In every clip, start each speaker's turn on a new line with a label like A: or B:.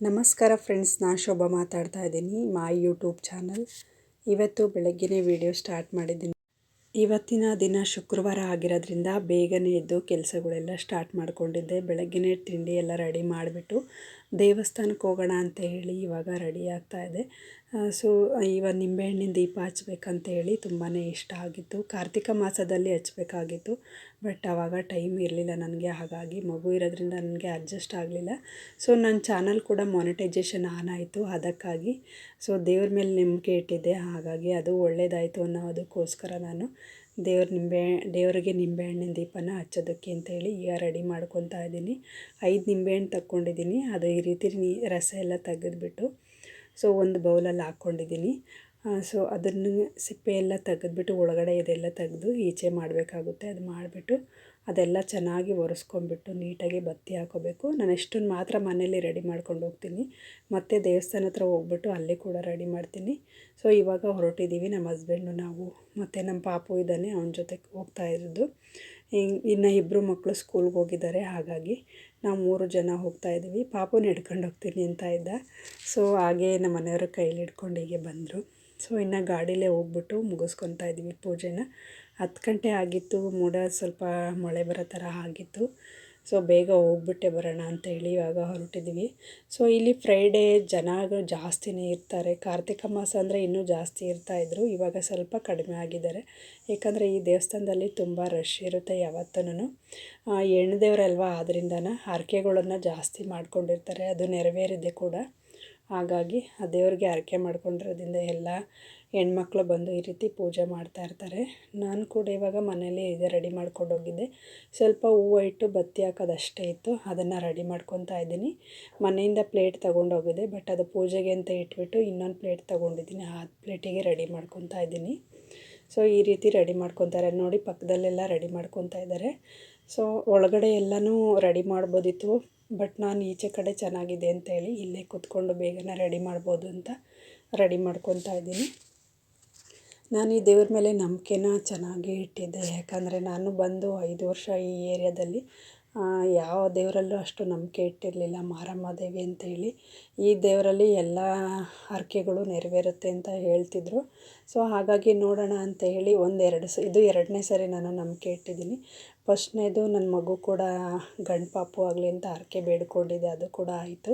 A: ನಮಸ್ಕಾರ ಫ್ರೆಂಡ್ಸ್ ನಾನು ಶೋಭಾ ಮಾತಾಡ್ತಾ ಇದ್ದೀನಿ, ಮೈ ಯೂಟ್ಯೂಬ್ ಚಾನಲ್. ಇವತ್ತು ಬೆಳಗ್ಗೆನೇ ವಿಡಿಯೋ ಸ್ಟಾರ್ಟ್ ಮಾಡಿದ್ದೀನಿ. ಇವತ್ತಿನ ದಿನ ಶುಕ್ರವಾರ ಆಗಿರೋದ್ರಿಂದ ಬೇಗನೆ ಎದ್ದು ಕೆಲಸಗಳೆಲ್ಲ ಸ್ಟಾರ್ಟ್ ಮಾಡಿಕೊಂಡಿದ್ದೆ. ಬೆಳಗ್ಗೆನೇ ತಿಂಡಿ ಎಲ್ಲ ರೆಡಿ ಮಾಡಿಬಿಟ್ಟು ದೇವಸ್ಥಾನಕ್ಕೆ ಹೋಗೋಣ ಅಂತ ಹೇಳಿ ಇವಾಗ ರೆಡಿ ಆಗ್ತಾ ಇದೆ. ಸೊ ಇವಾಗ ನಿಂಬೆಹಣ್ಣಿನ ದೀಪ ಹಚ್ಬೇಕಂತ ಹೇಳಿ ತುಂಬಾ ಇಷ್ಟ ಆಗಿತ್ತು. ಕಾರ್ತಿಕ ಮಾಸದಲ್ಲಿ ಹಚ್ಬೇಕಾಗಿತ್ತು ಬಟ್ ಆವಾಗ ಟೈಮ್ ಇರಲಿಲ್ಲ ನನಗೆ, ಹಾಗಾಗಿ ಮಗು ಇರೋದ್ರಿಂದ ನನಗೆ ಅಡ್ಜಸ್ಟ್ ಆಗಲಿಲ್ಲ. ಸೊ ನನ್ನ ಚಾನಲ್ ಕೂಡ ಮಾನಿಟೈಜೇಷನ್ ಆನ್ ಆಯಿತು, ಅದಕ್ಕಾಗಿ. ಸೊ ದೇವ್ರ ಮೇಲೆ ನಂಬಿಕೆ ಇಟ್ಟಿದ್ದೆ, ಹಾಗಾಗಿ ಅದು ಒಳ್ಳೆಯದಾಯಿತು ಅನ್ನೋದಕ್ಕೋಸ್ಕರ ನಾನು ದೇವ್ರ ನಿಂಬೆ, ದೇವರಿಗೆ ನಿಂಬೆಹಣ್ಣಿನ ದೀಪನ ಹಚ್ಚೋದಕ್ಕೆ ಅಂತೇಳಿ ಈಗ ರೆಡಿ ಮಾಡ್ಕೊತಾ ಇದ್ದೀನಿ. ಐದು ನಿಂಬೆಹಣ್ಣು ತಕ್ಕೊಂಡಿದ್ದೀನಿ. ಅದು ಈ ರೀತಿ ನೀ, ರಸ ಎಲ್ಲ ತೆಗೆದ್ಬಿಟ್ಟು ಸೊ ಒಂದು ಬೌಲಲ್ಲಿ ಹಾಕ್ಕೊಂಡಿದ್ದೀನಿ. ಸೊ ಅದನ್ನು ಸಿಪ್ಪೆ ಎಲ್ಲ ತೆಗೆದ್ಬಿಟ್ಟು ಒಳಗಡೆ ಇದೆಲ್ಲ ತೆಗೆದು ಈಚೆ ಮಾಡಬೇಕಾಗುತ್ತೆ. ಅದು ಮಾಡಿಬಿಟ್ಟು ಅದೆಲ್ಲ ಚೆನ್ನಾಗಿ ಒರೆಸ್ಕೊಂಡ್ಬಿಟ್ಟು ನೀಟಾಗಿ ಬತ್ತಿ ಹಾಕೋಬೇಕು. ನಾನು ಎಷ್ಟನ್ನು ಮಾತ್ರ ಮನೇಲಿ ರೆಡಿ ಮಾಡ್ಕೊಂಡು ಹೋಗ್ತೀನಿ. ಮತ್ತು ದೇವಸ್ಥಾನ ಹತ್ರ ಹೋಗ್ಬಿಟ್ಟು ಅಲ್ಲಿ ಕೂಡ ರೆಡಿ ಮಾಡ್ತೀನಿ. ಸೊ ಇವಾಗ ಹೊರಟಿದ್ದೀವಿ ನಮ್ಮ ಹಸ್ಬೆಂಡು ನಾವು ಮತ್ತು ನಮ್ಮ ಪಾಪು ಇದ್ದಾನೆ, ಅವನ ಜೊತೆ ಹೋಗ್ತಾ ಇರೋದು. ಇನ್ನು ಇಬ್ಬರು ಮಕ್ಕಳು ಸ್ಕೂಲ್ಗೆ ಹೋಗಿದ್ದಾರೆ, ಹಾಗಾಗಿ ನಾವು ಮೂರು ಜನ ಹೋಗ್ತಾ ಇದ್ದೀವಿ. ಪಾಪುನ ಹಿಡ್ಕೊಂಡು ಹೋಗ್ತೀನಿ ಅಂತ ಇದ್ದ. ಸೊ ಹಾಗೆ ನಮ್ಮ ಮನೆಯವರು ಕೈಲಿ ಹಿಡ್ಕೊಂಡು ಹೀಗೆ ಬಂದರು. ಸೊ ಇನ್ನು ಗಾಡೀಲೇ ಹೋಗ್ಬಿಟ್ಟು ಮುಗಿಸ್ಕೊತಾ ಇದ್ದೀವಿ ಪೂಜೆನ. ಹತ್ತು ಗಂಟೆ ಆಗಿತ್ತು, ಮೋಡ ಸ್ವಲ್ಪ ಮಳೆ ಬರೋ ಥರ ಆಗಿತ್ತು. ಸೊ ಬೇಗ ಹೋಗ್ಬಿಟ್ಟೆ ಬರೋಣ ಅಂತ ಹೇಳಿ ಇವಾಗ ಹೊರಟಿದ್ದೀವಿ. ಸೊ ಇಲ್ಲಿ ಫ್ರೈಡೇ ಜನಗಳು ಜಾಸ್ತಿನೇ ಇರ್ತಾರೆ. ಕಾರ್ತಿಕ ಮಾಸ ಅಂದರೆ ಇನ್ನೂ ಜಾಸ್ತಿ ಇರ್ತಾಯಿದ್ರು ಇವಾಗ ಸ್ವಲ್ಪ ಕಡಿಮೆ ಆಗಿದ್ದಾರೆ. ಏಕೆಂದರೆ ಈ ದೇವಸ್ಥಾನದಲ್ಲಿ ತುಂಬ ರಶ್ ಇರುತ್ತೆ ಯಾವತ್ತೂ ಹೆಣ್ಣು ದೇವರಲ್ವಾ ಆದ್ರಿಂದನ ಹರಕೆಗಳನ್ನು ಜಾಸ್ತಿ ಮಾಡ್ಕೊಂಡಿರ್ತಾರೆ. ಅದು ನೆರವೇರಿದೆ ಕೂಡ. ಹಾಗಾಗಿ ಆ ದೇವ್ರಿಗೆ ಹರಕೆ ಮಾಡ್ಕೊಂಡಿರೋದ್ರಿಂದ ಎಲ್ಲ ಹೆಣ್ಮಕ್ಳು ಬಂದು ಈ ರೀತಿ ಪೂಜೆ ಮಾಡ್ತಾ ಇರ್ತಾರೆ. ನಾನು ಕೂಡ ಇವಾಗ ಮನೇಲಿ ಇದೆ ರೆಡಿ ಮಾಡ್ಕೊಂಡು ಹೋಗಿದ್ದೆ. ಸ್ವಲ್ಪ ಹೂವು ಇಟ್ಟು ಬತ್ತಿ ಹಾಕೋದಷ್ಟೇ ಇತ್ತು. ಅದನ್ನು ರೆಡಿ ಮಾಡ್ಕೊತಾ ಇದ್ದೀನಿ. ಮನೆಯಿಂದ ಪ್ಲೇಟ್ ತೊಗೊಂಡೋಗಿದ್ದೆ ಬಟ್ ಅದು ಪೂಜೆಗೆ ಅಂತ ಇಟ್ಬಿಟ್ಟು ಇನ್ನೊಂದು ಪ್ಲೇಟ್ ತೊಗೊಂಡಿದ್ದೀನಿ. ಆ ಪ್ಲೇಟಿಗೆ ರೆಡಿ ಮಾಡ್ಕೊತಾ ಇದ್ದೀನಿ. ಸೊ, ಈ ರೀತಿ ರೆಡಿ ಮಾಡ್ಕೊತಾರೆ. ನೋಡಿ, ಪಕ್ಕದಲ್ಲೆಲ್ಲ ರೆಡಿ ಮಾಡ್ಕೊತಾ ಇದ್ದಾರೆ. ಸೊ, ಒಳಗಡೆ ಎಲ್ಲನೂ ರೆಡಿ ಮಾಡ್ಬೋದಿತ್ತು. ಬಟ್ ನಾನು ಈಚೆ ಕಡೆ ಚೆನ್ನಾಗಿದೆ ಅಂತೇಳಿ ಇಲ್ಲೇ ಕೂತ್ಕೊಂಡು ಬೇಗನೆ ರೆಡಿ ಮಾಡ್ಬೋದು ಅಂತ ರೆಡಿ ಮಾಡ್ಕೊತಾ ಇದ್ದೀನಿ. ನಾನು ಈ ದೇವ್ರ ಮೇಲೆ ನಂಬಿಕೆನ ಚೆನ್ನಾಗಿ ಇಟ್ಟಿದ್ದೆ. ಯಾಕಂದರೆ ನಾನು ಬಂದು ಐದು ವರ್ಷ ಈ ಏರಿಯಾದಲ್ಲಿ ಯಾವ ದೇವರಲ್ಲೂ ಅಷ್ಟು ನಂಬಿಕೆ ಇಟ್ಟಿರಲಿಲ್ಲ. ಮಾರಮ್ಮ ದೇವಿ ಅಂತೇಳಿ ಈ ದೇವರಲ್ಲಿ ಎಲ್ಲ ಹರಕೆಗಳು ನೆರವೇರುತ್ತೆ ಅಂತ ಹೇಳ್ತಿದ್ರು. ಸೊ ಹಾಗಾಗಿ ನೋಡೋಣ ಅಂತ ಹೇಳಿ ಒಂದೆರಡು ಸ, ಇದು ಎರಡನೇ ಸರಿ ನಾನು ನಂಬಿಕೆ ಇಟ್ಟಿದ್ದೀನಿ. ಫಸ್ಟ್ನೇದು ನನ್ನ ಮಗು ಕೂಡ ಗಂಡು ಪಾಪು ಆಗಲಿ ಅಂತ ಹರಕೆ ಬೇಡ್ಕೊಂಡಿದ್ದೆ ಅದು ಕೂಡ ಆಯಿತು.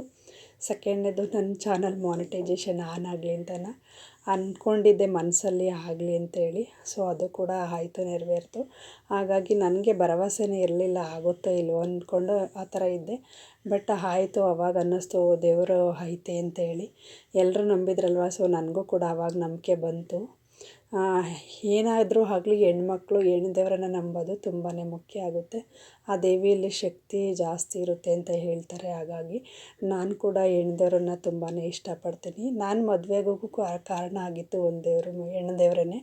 A: ಸೆಕೆಂಡ್ನೇದು ನನ್ನ ಚಾನಲ್ ಮಾನಿಟೈಜೇಷನ್ ಆನ್ ಆಗಲಿ ಅಂತ ಅಂದ್ಕೊಂಡಿದ್ದೆ ಮನಸ್ಸಲ್ಲಿ ಆಗಲಿ ಅಂತೇಳಿ. ಸೊ ಅದು ಕೂಡ ಆಯಿತು, ನೆರವೇರ್ತು. ಹಾಗಾಗಿ ನನಗೆ ಭರವಸೆನೇ ಇರಲಿಲ್ಲ, ಆಗುತ್ತೋ ಇಲ್ವೋ ಅಂದ್ಕೊಂಡು ಆ ಥರ ಇದ್ದೆ. ಬಟ್ ಆಯಿತು, ಅವಾಗ ಅನ್ನಿಸ್ತು ದೇವರು ಐತೆ ಅಂತೇಳಿ. ಎಲ್ಲರೂ ನಂಬಿದ್ರಲ್ವ? ಸೊ ನನಗೂ ಕೂಡ ಆವಾಗ ನಂಬಿಕೆ ಬಂತು. ಏನಾದರೂ ಆಗಲಿ ಹೆಣ್ಮಕ್ಳು ಹೆಣ್ಣು ದೇವರನ್ನ ನಂಬೋದು ತುಂಬಾ ಮುಖ್ಯ ಆಗುತ್ತೆ. ಆ ದೇವಿಯಲ್ಲಿ ಶಕ್ತಿ ಜಾಸ್ತಿ ಇರುತ್ತೆ ಅಂತ ಹೇಳ್ತಾರೆ. ಹಾಗಾಗಿ ನಾನು ಕೂಡ ಹೆಣ್ಣು ದೇವರನ್ನ ತುಂಬಾ ಇಷ್ಟಪಡ್ತೀನಿ. ನಾನು ಮದುವೆಗೂ ಕಾರಣ ಆಗಿತ್ತು ಒಂದು ದೇವರು ಹೆಣ್ಣು ದೇವರೇನೆ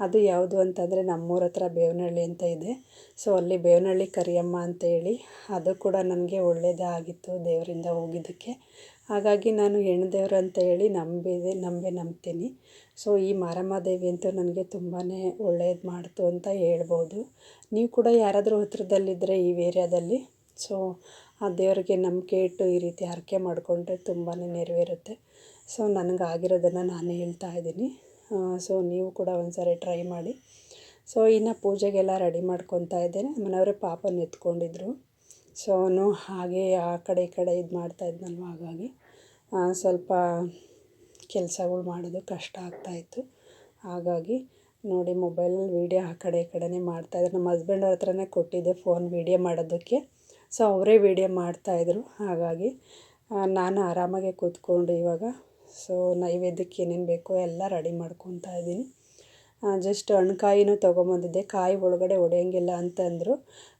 A: ಅದು ಯಾವುದು ಅಂತಂದರೆ ನಮ್ಮೂರ ಹತ್ರ ಬೇವನಹಳ್ಳಿ ಅಂತ ಇದೆ. ಸೊ ಅಲ್ಲಿ ಬೇವನಹಳ್ಳಿ ಕರಿಯಮ್ಮ ಅಂತ ಹೇಳಿ, ಅದು ಕೂಡ ನನಗೆ ಒಳ್ಳೆಯದೇ ಆಗಿತ್ತು ದೇವರಿಂದ ಹೋಗಿದ್ದಕ್ಕೆ. ಹಾಗಾಗಿ ನಾನು ಹೆಣ್ಣು ದೇವರು ಅಂತ ಹೇಳಿ ನಂಬಿದೆ, ನಂಬೇ ನಂಬ್ತೀನಿ. ಸೊ ಈ ಮಾರಮ್ಮ ದೇವಿ ಅಂತೂ ನನಗೆ ತುಂಬಾ ಒಳ್ಳೆಯದು ಮಾಡ್ತು ಅಂತ ಹೇಳ್ಬೋದು. ನೀವು ಕೂಡ ಯಾರಾದರೂ ಹತ್ರದಲ್ಲಿದ್ದರೆ ಈ ಏರಿಯಾದಲ್ಲಿ. ಸೊ ಆ ದೇವರಿಗೆ ನಂಬಿಕೆ ಇಟ್ಟು ಈ ರೀತಿ ಹರಕೆ ಮಾಡಿಕೊಂಡ್ರೆ ತುಂಬಾ ನೆರವೇರುತ್ತೆ. ಸೊ ನನಗಾಗಿರೋದನ್ನು ನಾನು ಹೇಳ್ತಾ ಇದ್ದೀನಿ. ಸೊ ನೀವು ಕೂಡ ಒಂದು ಸಾರಿ ಟ್ರೈ ಮಾಡಿ. ಸೊ ಇನ್ನು ಪೂಜೆಗೆಲ್ಲ ರೆಡಿ ಮಾಡ್ಕೊತಾ ಇದ್ದೇನೆ. ಮನೆಯವರೇ ಪಾಪನ ಎತ್ಕೊಂಡಿದ್ರು. ಸೊ ಅವನು ಹಾಗೆ ಆ ಕಡೆ ಈ ಕಡೆ ಇದು ಮಾಡ್ತಾ ಇದ್ನಲ್ವ ಹಾಗಾಗಿ ಸ್ವಲ್ಪ ಕೆಲಸಗಳು ಮಾಡೋದು ಕಷ್ಟ ಆಗ್ತಾಯಿತ್ತು ಹಾಗಾಗಿ ನೋಡಿ ಮೊಬೈಲಲ್ಲಿ ವೀಡಿಯೋ ಆ ಕಡೆ ಈ ಕಡೆನೇ ಮಾಡ್ತಾಯಿದ್ರು ನಮ್ಮ ಹಸ್ಬೆಂಡ್ ಅವ್ರ ಹತ್ರನೇ ಕೊಟ್ಟಿದ್ದೆ ಫೋನ್ ವೀಡಿಯೋ ಮಾಡೋದಕ್ಕೆ. ಸೊ ಅವರೇ ವೀಡಿಯೋ ಮಾಡ್ತಾಯಿದ್ರು ಹಾಗಾಗಿ ನಾನು ಆರಾಮಾಗೆ ಕೂತ್ಕೊಂಡು ಇವಾಗ ಸೊ ನೈವೇದ್ಯಕ್ಕೆ ಏನೇನು ಬೇಕೋ ಎಲ್ಲ ರೆಡಿ ಮಾಡ್ಕೊತಾ ಇದ್ದೀನಿ. ಜಸ್ಟ್ ಹಣ್ಕಾಯಿನೂ ತೊಗೊಂಬಂದಿದ್ದೆ. ಕಾಯಿ ಒಳಗಡೆ ಒಡೆಯಂಗಿಲ್ಲ ಅಂತಂದರು.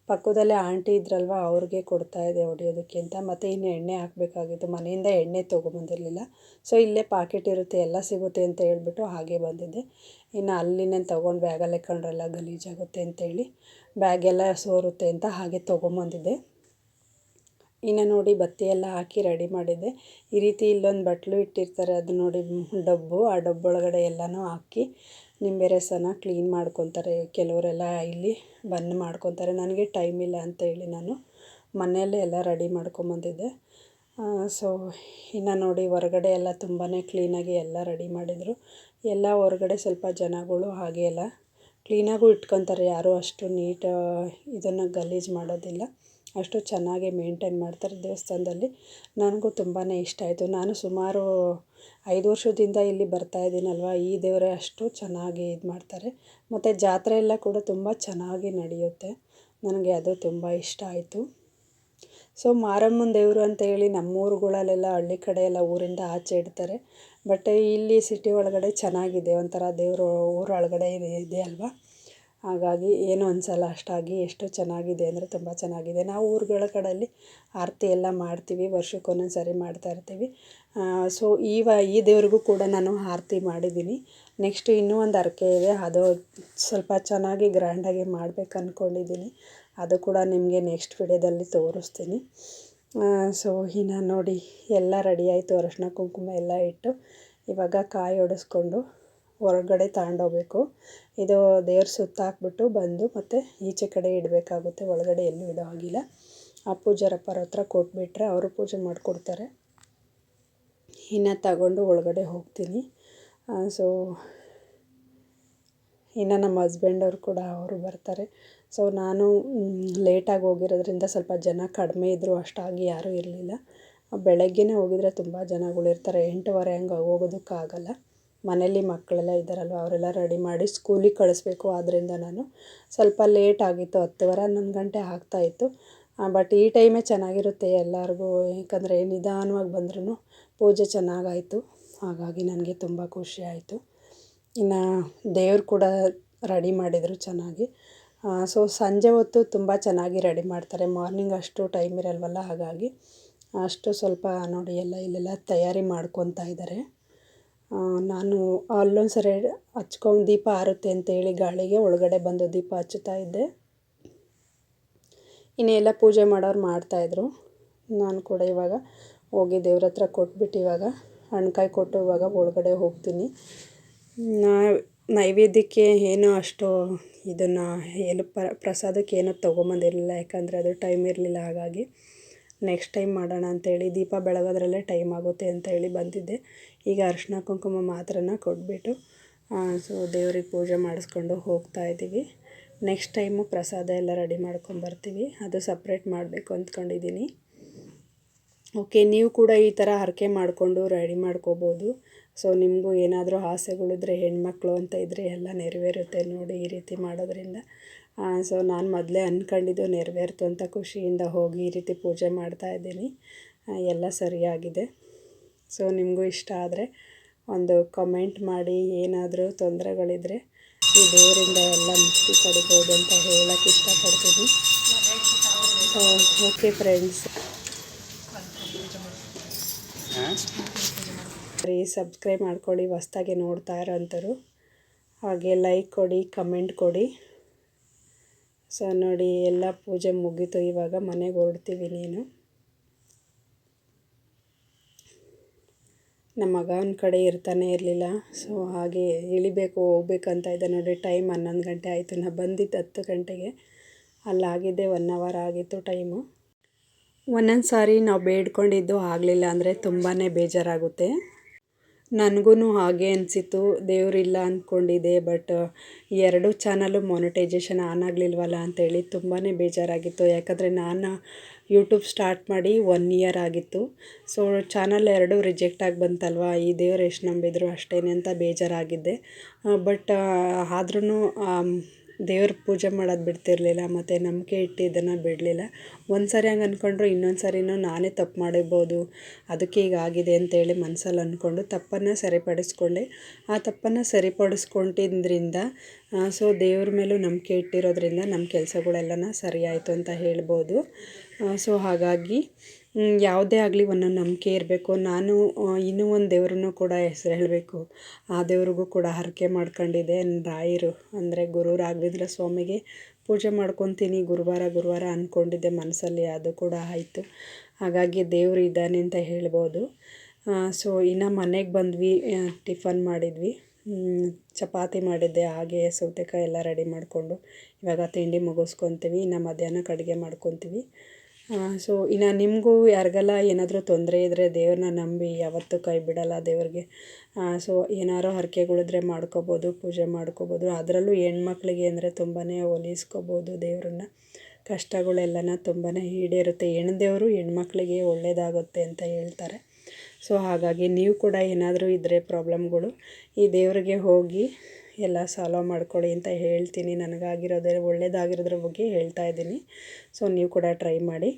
A: ಪಕ್ಕದಲ್ಲೇ ಆಂಟಿ ಇದ್ರಲ್ವ, ಅವ್ರಿಗೆ ಕೊಡ್ತಾಯಿದ್ದೆ ಹೊಡೆಯೋದಕ್ಕೆ ಅಂತ. ಮತ್ತು ಇನ್ನು ಎಣ್ಣೆ ಹಾಕಬೇಕಾಗಿತ್ತು. ಮನೆಯಿಂದ ಎಣ್ಣೆ ತೊಗೊಂಬಂದಿರಲಿಲ್ಲ. ಸೊ ಇಲ್ಲೇ ಪಾಕೆಟ್ ಇರುತ್ತೆ, ಎಲ್ಲ ಸಿಗುತ್ತೆ ಅಂತ ಹೇಳ್ಬಿಟ್ಟು ಹಾಗೆ ಬಂದಿದ್ದೆ. ಇನ್ನು ಅಲ್ಲಿನೇ ತೊಗೊಂಡು ಬ್ಯಾಗಲ್ಲಿ ಇಟ್ಕೊಂಡ್ರೆಲ್ಲ ಗಲೀಜಾಗುತ್ತೆ ಅಂತೇಳಿ. ಬ್ಯಾಗೆಲ್ಲ ಸೋರುತ್ತೆ ಅಂತ ಹಾಗೆ ತೊಗೊಂಬಂದಿದ್ದೆ. ಇನ್ನು ನೋಡಿ ಬತ್ತಿ ಎಲ್ಲ ಹಾಕಿ ರೆಡಿ ಮಾಡಿದ್ದೆ. ಈ ರೀತಿ ಇಲ್ಲೊಂದು ಬಟ್ಲು ಇಟ್ಟಿರ್ತಾರೆ, ಅದು ನೋಡಿ ಡಬ್ಬು. ಆ ಡಬ್ಬೊಳಗಡೆ ಎಲ್ಲನೂ ಹಾಕಿ ನಿಂಬೆ ರಸನ ಕ್ಲೀನ್ ಮಾಡ್ಕೊತಾರೆ. ಕೆಲವರೆಲ್ಲ ಇಲ್ಲಿ ಬಂದು ಮಾಡ್ಕೊತಾರೆ. ನನಗೆ ಟೈಮ್ ಇಲ್ಲ ಅಂತ ಹೇಳಿ ನಾನು ಮನೆಯಲ್ಲೇ ಎಲ್ಲ ರೆಡಿ ಮಾಡ್ಕೊಂಬಂದಿದ್ದೆ ಸೊ ಇನ್ನು ನೋಡಿ ಹೊರಗಡೆ ಎಲ್ಲ ತುಂಬಾ ಕ್ಲೀನಾಗಿ ಎಲ್ಲ ರೆಡಿ ಮಾಡಿದರು. ಎಲ್ಲ ಹೊರಗಡೆ ಸ್ವಲ್ಪ ಜನಗಳು ಹಾಗೆ ಎಲ್ಲ ಕ್ಲೀನಾಗೂ ಇಟ್ಕೊತಾರೆ. ಯಾರೂ ಅಷ್ಟು ನೀಟ ಇದನ್ನು ಗಲೀಜು ಮಾಡೋದಿಲ್ಲ. ಅಷ್ಟು ಚೆನ್ನಾಗಿ ಮೇಂಟೈನ್ ಮಾಡ್ತಾರೆ ದೇವಸ್ಥಾನದಲ್ಲಿ. ನನಗೂ ತುಂಬಾ ಇಷ್ಟ ಆಯಿತು. ನಾನು ಸುಮಾರು ಐದು ವರ್ಷದಿಂದ ಇಲ್ಲಿ ಬರ್ತಾ ಇದ್ದೀನಲ್ವ? ಈ ದೇವರೇ ಅಷ್ಟು ಚೆನ್ನಾಗಿ ಇದು ಮಾಡ್ತಾರೆ. ಮತ್ತು ಜಾತ್ರೆ ಎಲ್ಲ ಕೂಡ ತುಂಬ ಚೆನ್ನಾಗಿ ನಡೆಯುತ್ತೆ. ನನಗೆ ಅದು ತುಂಬ ಇಷ್ಟ ಆಯಿತು. ಸೊ ಮಾರಮ್ಮನ ದೇವರು ಅಂತ ಹೇಳಿ ನಮ್ಮೂರುಗಳಲ್ಲೆಲ್ಲ ಹಳ್ಳಿ ಕಡೆ ಎಲ್ಲ ಊರಿಂದ ಆಚೆ ಇಡ್ತಾರೆ. ಬಟ್ ಇಲ್ಲಿ ಸಿಟಿ ಒಳಗಡೆ ಚೆನ್ನಾಗಿದೆ. ಒಂಥರ ದೇವರು ಊರೊಳಗಡೆ ಇದೆ ಅಲ್ವಾ? ಹಾಗಾಗಿ ಏನೂ ಸಲ ಅಷ್ಟಾಗಿ ಎಷ್ಟು ಚೆನ್ನಾಗಿದೆ ಅಂದರೆ ತುಂಬ ಚೆನ್ನಾಗಿದೆ. ನಾವು ಊರುಗಳ ಕಡೆಯಲ್ಲಿ ಆರತಿ ಎಲ್ಲ ಮಾಡ್ತೀವಿ ವರ್ಷಕ್ಕೊಂದೊಂದು ಸರಿ ಮಾಡ್ತಾ ಇರ್ತೀವಿ. ಸೊ ವ, ಈ ದೇವ್ರಿಗೂ ಕೂಡ ನಾನು ಆರತಿ ಮಾಡಿದ್ದೀನಿ. ನೆಕ್ಸ್ಟ್ ಇನ್ನೂ ಒಂದು ಹರಕೆ ಇದೆ. ಅದು ಸ್ವಲ್ಪ ಚೆನ್ನಾಗಿ ಗ್ರ್ಯಾಂಡಾಗಿ ಮಾಡ್ಬೇಕು ಅಂದ್ಕೊಂಡಿದ್ದೀನಿ ಅದು ಕೂಡ ನಿಮಗೆ ನೆಕ್ಸ್ಟ್ ವಿಡಿಯೋದಲ್ಲಿ ತೋರಿಸ್ತೀನಿ. ಸೊ ಇನ್ನು ನೋಡಿ, ಎಲ್ಲ ರೆಡಿ ಆಯಿತು. ಅರಶಿನ ಕುಂಕುಮ ಎಲ್ಲ ಇಟ್ಟು ಇವಾಗ ಕಾಯಿ ಹೊಡೆಸ್ಕೊಂಡು ಹೊರಗಡೆ ತಗೊಂಡೋಗ್ಬೇಕು. ಇದು ದೇವ್ರ ಸುತ್ತ ಹಾಕ್ಬಿಟ್ಟು ಬಂದು ಮತ್ತೆ ಈಚೆ ಕಡೆ ಇಡಬೇಕಾಗುತ್ತೆ. ಒಳಗಡೆ ಎಲ್ಲೂ ಇಡೋ ಹಾಗಿಲ್ಲ. ಆ ಪೂಜಾರಪ್ಪರ ಹತ್ರ ಕೊಟ್ಬಿಟ್ರೆ ಅವರು ಪೂಜೆ ಮಾಡಿಕೊಡ್ತಾರೆ. ಇನ್ನು ತಗೊಂಡು ಒಳಗಡೆ ಹೋಗ್ತೀನಿ. ಸೊ, ಇನ್ನು ನಮ್ಮ ಹಸ್ಬೆಂಡವ್ರು ಕೂಡ ಅವರು ಬರ್ತಾರೆ. ಸೊ, ನಾನು ಲೇಟಾಗಿ ಹೋಗಿರೋದ್ರಿಂದ ಸ್ವಲ್ಪ ಜನ ಕಡಿಮೆ ಇದ್ದರು ಅಷ್ಟಾಗಿ ಯಾರೂ ಇರಲಿಲ್ಲ. ಬೆಳಗ್ಗೆನೇ ಹೋಗಿದ್ರೆ ತುಂಬ ಜನಗಳಿರ್ತಾರೆ. ಎಂಟುವರೆ ಹಂಗೆ ಹೋಗೋದಕ್ಕಾಗಲ್ಲ. ಮನೇಲಿ ಮಕ್ಕಳೆಲ್ಲ ಇದ್ದಾರಲ್ವ, ಅವರೆಲ್ಲ ರೆಡಿ ಮಾಡಿ ಸ್ಕೂಲಿಗೆ ಕಳಿಸ್ಬೇಕು. ಆದ್ದರಿಂದ ನಾನು ಸ್ವಲ್ಪ ಲೇಟ್ ಆಗಿತ್ತು, ಹತ್ತುವರೆ ಹನ್ನೊಂದು ಗಂಟೆ ಆಗ್ತಾಯಿತ್ತು ಬಟ್ ಈ ಟೈಮೇ ಚೆನ್ನಾಗಿರುತ್ತೆ ಎಲ್ಲರಿಗೂ. ಏಕೆಂದರೆ ನಿಧಾನವಾಗಿ ಬಂದ್ರೂ ಪೂಜೆ ಚೆನ್ನಾಗಾಯಿತು. ಹಾಗಾಗಿ ನನಗೆ ತುಂಬ ಖುಷಿ ಆಯಿತು. ಇನ್ನು ದೇವ್ರು ಕೂಡ ರೆಡಿ ಮಾಡಿದರು ಚೆನ್ನಾಗಿ. ಸೊ ಸಂಜೆ ಹೊತ್ತು ತುಂಬ ಚೆನ್ನಾಗಿ ರೆಡಿ ಮಾಡ್ತಾರೆ. ಮಾರ್ನಿಂಗ್ ಅಷ್ಟು ಟೈಮ್ ಇರಲ್ವಲ್ಲ, ಹಾಗಾಗಿ ಅಷ್ಟು ಸ್ವಲ್ಪ ನೋಡಿ ಎಲ್ಲ ಇಲ್ಲೆಲ್ಲ ತಯಾರಿ ಮಾಡ್ಕೊತಾ ಇದ್ದಾರೆ ನಾನು ಅಲ್ಲೊಂದು ಸರಿ ಹಚ್ಕೊಂಡು ದೀಪ ಆರುತ್ತೆ ಅಂತೇಳಿ ಗಾಳಿಗೆ ಒಳಗಡೆ ಬಂದು ದೀಪ ಹಚ್ಚುತ್ತಾ ಇದ್ದೆ. ಇನ್ನೆಲ್ಲ ಪೂಜೆ ಮಾಡೋರು ಮಾಡ್ತಾಯಿದ್ರು ನಾನು ಕೂಡ ಇವಾಗ ಹೋಗಿ ದೇವ್ರ ಹತ್ರ ಕೊಟ್ಬಿಟ್ಟು ಇವಾಗ ಹಣ್ಕಾಯಿ ಕೊಟ್ಟು ಇವಾಗ ಒಳಗಡೆ ಹೋಗ್ತೀನಿ. ನಾ, ನೈವೇದ್ಯಕ್ಕೆ ಏನೂ ಅಷ್ಟು ಇದನ್ನು ಏನು ಪ್ರಸಾದಕ್ಕೆ ಏನೂ ತೊಗೊಂಬಂದಿರಲಿಲ್ಲ, ಯಾಕಂದರೆ ಅದು ಟೈಮ್ ಇರಲಿಲ್ಲ ಹಾಗಾಗಿ. ನೆಕ್ಸ್ಟ್ ಟೈಮ್ ಮಾಡೋಣ ಅಂತೇಳಿ ದೀಪ ಬೆಳಗೋದ್ರಲ್ಲೇ ಟೈಮ್ ಆಗುತ್ತೆ ಅಂತ ಹೇಳಿ ಬಂದಿದ್ದೆ. ಈಗ ಅರಿಶಿನ ಕುಂಕುಮ ಮಾತ್ರನ ಕೊಟ್ಬಿಟ್ಟು ಸೊ ದೇವ್ರಿಗೆ ಪೂಜೆ ಮಾಡಿಸ್ಕೊಂಡು ಹೋಗ್ತಾ ಇದ್ದೀವಿ. ನೆಕ್ಸ್ಟ್ ಟೈಮು ಪ್ರಸಾದ ಎಲ್ಲ ರೆಡಿ ಮಾಡ್ಕೊಂಬರ್ತೀವಿ ಅದು ಸಪ್ರೇಟ್ ಮಾಡಬೇಕು ಅಂದ್ಕೊಂಡಿದ್ದೀನಿ. ಓಕೆ ನೀವು ಕೂಡ ಈ ಥರ ಹರಕೆ ಮಾಡಿಕೊಂಡು ರೆಡಿ ಮಾಡ್ಕೋಬೋದು. ಸೊ ನಿಮಗೂ ಏನಾದರೂ ಆಸೆಗಳಿದ್ರೆ, ಹೆಣ್ಮಕ್ಳು ಅಂತ ಇದ್ದರೆ ಎಲ್ಲ ನೆರವೇರುತ್ತೆ ನೋಡಿ ಈ ರೀತಿ ಮಾಡೋದ್ರಿಂದ. ಸೊ ನಾನು ಮೊದಲೇ ಅಂದ್ಕೊಂಡಿದ್ದು ನೆರವೇರ್ತು ಅಂತ ಖುಷಿಯಿಂದ ಹೋಗಿ ಈ ರೀತಿ ಪೂಜೆ ಮಾಡ್ತಾ ಇದ್ದೀನಿ. ಎಲ್ಲ ಸರಿಯಾಗಿದೆ. ಸೊ ನಿಮಗೂ ಇಷ್ಟ ಆದರೆ ಒಂದು ಕಮೆಂಟ್ ಮಾಡಿ, ಏನಾದರೂ ತೊಂದರೆಗಳಿದ್ರೆ ಈ ದೇವರಿಂದ ಎಲ್ಲ ಮುಕ್ತಿ ಪಡಿಬೋದು ಅಂತ ಹೇಳೋಕ್ಕೆ ಇಷ್ಟಪಡ್ತೀನಿ. ಓಕೆ ಫ್ರೆಂಡ್ಸ್ ಸರಿ ಸಬ್ಸ್ಕ್ರೈಬ್ ಮಾಡ್ಕೊಳ್ಳಿ, ಹೊಸ್ದಾಗೆ ನೋಡ್ತಾ ಇರೋಂಥವ್ರು. ಹಾಗೆ ಲೈಕ್ ಕೊಡಿ ಕಮೆಂಟ್ ಕೊಡಿ. ಸೊ ನೋಡಿ, ಎಲ್ಲ ಪೂಜೆ ಮುಗೀತು. ಇವಾಗ ಮನೆಗೆ ಹೊರಡ್ತೀವಿ ನೀನು. ನಮ್ಮ ಮಗ ಕಡೆ ಇರ್ತಾನೆ ಇರಲಿಲ್ಲ. ಸೊ ಹಾಗೆ ಇಳಿಬೇಕು, ಹೋಗ್ಬೇಕಂತ ಇದೆ ನೋಡಿ. ಟೈಮ್ ಹನ್ನೊಂದು ಗಂಟೆ ಆಯಿತು. ನಾ ಬಂದಿದ್ದು ಹತ್ತು ಗಂಟೆಗೆ. ಅಲ್ಲಾಗಿದ್ದೆ ಒನ್ ಅವರ್ ಆಗಿತ್ತು ಟೈಮು ಒಂದೊಂದು ಸಾರಿ ನಾವು ಬೇಡ್ಕೊಂಡಿದ್ದು ಆಗಲಿಲ್ಲ ಅಂದರೆ ತುಂಬಾ ಬೇಜಾರಾಗುತ್ತೆ. ನನಗೂ ಹಾಗೆ ಅನಿಸಿತು ದೇವರಿಲ್ಲ ಅಂದ್ಕೊಂಡಿದ್ದೆ ಬಟ್ ಎರಡು ಚಾನಲು ಮೊನಿಟೈಜೇಷನ್ ಆನ್ ಆಗಲಿಲ್ವಲ್ಲ ಅಂತೇಳಿ ತುಂಬಾ ಬೇಜಾರಾಗಿತ್ತು. ಯಾಕಂದರೆ ನಾನು ಯೂಟ್ಯೂಬ್ ಸ್ಟಾರ್ಟ್ ಮಾಡಿ ಒನ್ ಇಯರ್ ಆಗಿತ್ತು. ಸೊ ಚಾನಲ್ ಎರಡು ರಿಜೆಕ್ಟ್ ಆಗಿ ಬಂತಲ್ವ? ಈ ದೇವ್ರು ಎಷ್ಟು ನಂಬಿದ್ರು ಅಷ್ಟೇನೆ ಅಂತ ಬೇಜಾರಾಗಿದ್ದೆ. ಬಟ್ ಆದ್ರೂ ದೇವ್ರ ಪೂಜೆ ಮಾಡೋದು ಬಿಡ್ತಿರಲಿಲ್ಲ ಮತ್ತು ನಂಬಿಕೆ ಇಟ್ಟಿದ್ದನ್ನು ಬಿಡಲಿಲ್ಲ. ಒಂದು ಸರಿ ಹಂಗೆ ಅಂದ್ಕೊಂಡ್ರು ಇನ್ನೊಂದು ಸರಿನೂ ನಾನೇ ತಪ್ಪು ಮಾಡಿರ್ಬೋದು. ಅದಕ್ಕೆ ಈಗ ಆಗಿದೆ ಅಂತೇಳಿ ಮನಸ್ಸಲ್ಲಿ ಅಂದ್ಕೊಂಡು ತಪ್ಪನ್ನು ಸರಿಪಡಿಸ್ಕೊಂಡೆ. ಆ ತಪ್ಪನ್ನು ಸರಿಪಡಿಸ್ಕೊಂಡಿದ್ದರಿಂದ ಸೊ ದೇವ್ರ ಮೇಲೂ ನಂಬಿಕೆ ಇಟ್ಟಿರೋದ್ರಿಂದ ನಮ್ಮ ಕೆಲಸಗಳೆಲ್ಲನ ಸರಿಯಾಯಿತು ಅಂತ ಹೇಳ್ಬೋದು. ಸೊ ಹಾಗಾಗಿ ಯಾವುದೇ ಆಗಲಿ ಒಂದೊಂದು ನಂಬಿಕೆ ಇರಬೇಕು. ನಾನು ಇನ್ನೂ ಒಂದು ದೇವ್ರನ್ನು ಕೂಡ ಹೆಸ್ರು ಹೇಳಬೇಕು ಆ ದೇವ್ರಿಗೂ ಕೂಡ ಹರಕೆ ಮಾಡ್ಕೊಂಡಿದ್ದೆ. ರಾಯರು, ಅಂದರೆ ಗುರು ರಾಘವೇಂದ್ರ ಸ್ವಾಮಿಗೆ ಪೂಜೆ ಮಾಡ್ಕೊತೀನಿ. ಗುರುವಾರ ಗುರುವಾರ ಅಂದ್ಕೊಂಡಿದ್ದೆ ಮನಸ್ಸಲ್ಲಿ ಅದು ಕೂಡ ಆಯಿತು. ಹಾಗಾಗಿ ದೇವರು ಇದ್ದಾನೆ ಅಂತ ಹೇಳ್ಬೋದು. ಸೊ ಇನ್ನು ಮನೆಗೆ ಬಂದ್ವಿ ಟಿಫನ್ ಮಾಡಿದ್ವಿ. ಚಪಾತಿ ಮಾಡಿದ್ದೆ, ಹಾಗೆ ಸೌತೆಕಾಯಿ ಎಲ್ಲ ರೆಡಿ ಮಾಡಿಕೊಂಡು. ಇವಾಗ ತಿಂಡಿ ಮುಗಿಸ್ಕೊತೀವಿ, ಇನ್ನು ಮಧ್ಯಾಹ್ನಕ್ಕೆ ಅಡುಗೆ ಮಾಡ್ಕೊತೀವಿ. ಸೊ ಇನ್ನು ನಿಮಗೂ ಯಾರಿಗೆಲ್ಲ ಏನಾದರೂ ತೊಂದರೆ ಇದ್ದರೆ ದೇವ್ರನ್ನ ನಂಬಿ, ಯಾವತ್ತೂ ಕೈ ಬಿಡಲ್ಲ ದೇವ್ರಿಗೆ. ಸೊ ಏನಾರೋ ಹರಕೆಗಳಿದ್ರೆ ಮಾಡ್ಕೋಬೋದು, ಪೂಜೆ ಮಾಡ್ಕೋಬೋದು. ಅದರಲ್ಲೂ ಹೆಣ್ಮಕ್ಳಿಗೆ ಅಂದರೆ ತುಂಬಾ ಒಲಿಸ್ಕೋಬೋದು ದೇವ್ರನ್ನ. ಕಷ್ಟಗಳೆಲ್ಲನ ತುಂಬಾ ಈಡೇರುತ್ತೆ. ಹೆಣ್ದೇವ್ರು ಹೆಣ್ಮಕ್ಳಿಗೆ ಒಳ್ಳೆಯದಾಗುತ್ತೆ ಅಂತ ಹೇಳ್ತಾರೆ. ಸೊ ಹಾಗಾಗಿ ನೀವು ಕೂಡ ಏನಾದರೂ ಇದ್ದರೆ ಪ್ರಾಬ್ಲಮ್ಗಳು, ಈ ದೇವರಿಗೆ ಹೋಗಿ ಎಲ್ಲ ಸಾಲ್ವ್ ಮಾಡ್ಕೊಳ್ಳಿ ಅಂತ ಹೇಳ್ತೀನಿ. ನನಗಾಗಿರೋದೇ ಒಳ್ಳೆಯದಾಗಿರೋದ್ರ ಬಗ್ಗೆ ಹೇಳ್ತಾ ಇದ್ದೀನಿ. ಸೊ ನೀವು ಕೂಡ ಟ್ರೈ ಮಾಡಿ.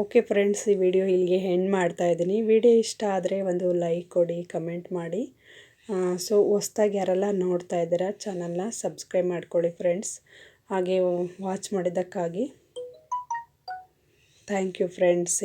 A: ಓಕೆ ಫ್ರೆಂಡ್ಸ್ ಈ ವಿಡಿಯೋ ಇಲ್ಲಿಗೆ ಹೆಂಡ್ ಮಾಡ್ತಾ ಇದ್ದೀನಿ. ವಿಡಿಯೋ ಇಷ್ಟ ಆದರೆ ಒಂದು ಲೈಕ್ ಕೊಡಿ ಕಮೆಂಟ್ ಮಾಡಿ. ಸೊ ಹೊಸ್ದಾಗಿ ಯಾರೆಲ್ಲ ನೋಡ್ತಾ ಇದ್ದೀರಾ ಚಾನಲ್ನ ಸಬ್ಸ್ಕ್ರೈಬ್ ಮಾಡ್ಕೊಳ್ಳಿ ಫ್ರೆಂಡ್ಸ್ ಹಾಗೆ ವಾಚ್ ಮಾಡಿದ್ದಕ್ಕಾಗಿ. Thank you friends